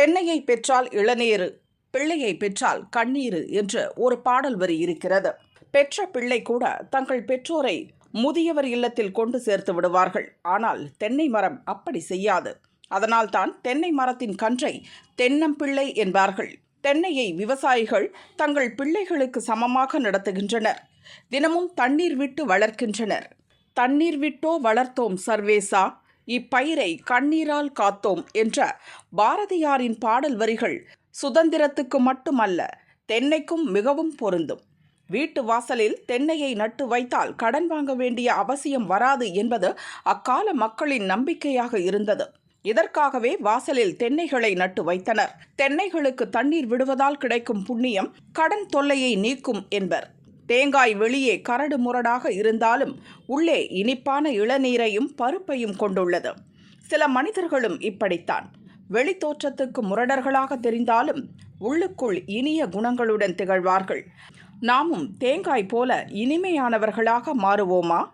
தென்னையை பெற்றால் இளநீரு பிள்ளையை பெற்றால் கண்ணீரு என்று ஒரு பாடல் வரி இருக்கிறது. பெற்ற பிள்ளை கூட தங்கள் பெற்றோரை முதியவர் இல்லத்தில் கொண்டு சேர்த்து விடுவார்கள். ஆனால் தென்னை மரம் அப்படி செய்யாது. அதனால்தான் தென்னை மரத்தின் கன்றை தென்னம்பிள்ளை என்பார்கள். தென்னையை விவசாயிகள் தங்கள் பிள்ளைகளுக்கு சமமாக நடத்துகின்றனர். தினமும் தண்ணீர் விட்டு வளர்க்கின்றனர். தண்ணீர் விட்டோ வளர்த்தோம் சர்வேசா. இப்பயிரை கண்ணீரால் காத்தோம் என்ற பாரதியாரின் பாடல் வரிகள் சுதந்திரத்துக்கு மட்டுமல்ல தென்னைக்கும் மிகவும் பொருந்தும். வீட்டு வாசலில் தென்னையை நட்டு வைத்தால் கடன் வாங்க வேண்டிய அவசியம் வராது என்பது அக்கால மக்களின் நம்பிக்கையாக இருந்தது. இதற்காகவே வாசலில் தென்னைகளை நட்டு வைத்தனர். தென்னைகளுக்கு தண்ணீர் விடுவதால் கிடைக்கும் புண்ணியம் கடன் தொல்லையை நீக்கும் என்பர். தேங்காய் வெளியே கரடு முரடாக இருந்தாலும் உள்ளே இனிப்பான இளநீரையும் பருப்பையும் கொண்டுள்ளது. சில மனிதர்களும் இப்படித்தான். வெளித்தோற்றத்துக்கு முரடர்களாக தெரிந்தாலும் உள்ளுக்குள் இனிய குணங்களுடன் திகழ்வார்கள். நாமும் தேங்காய் போல இனிமையானவர்களாக மாறுவோமா?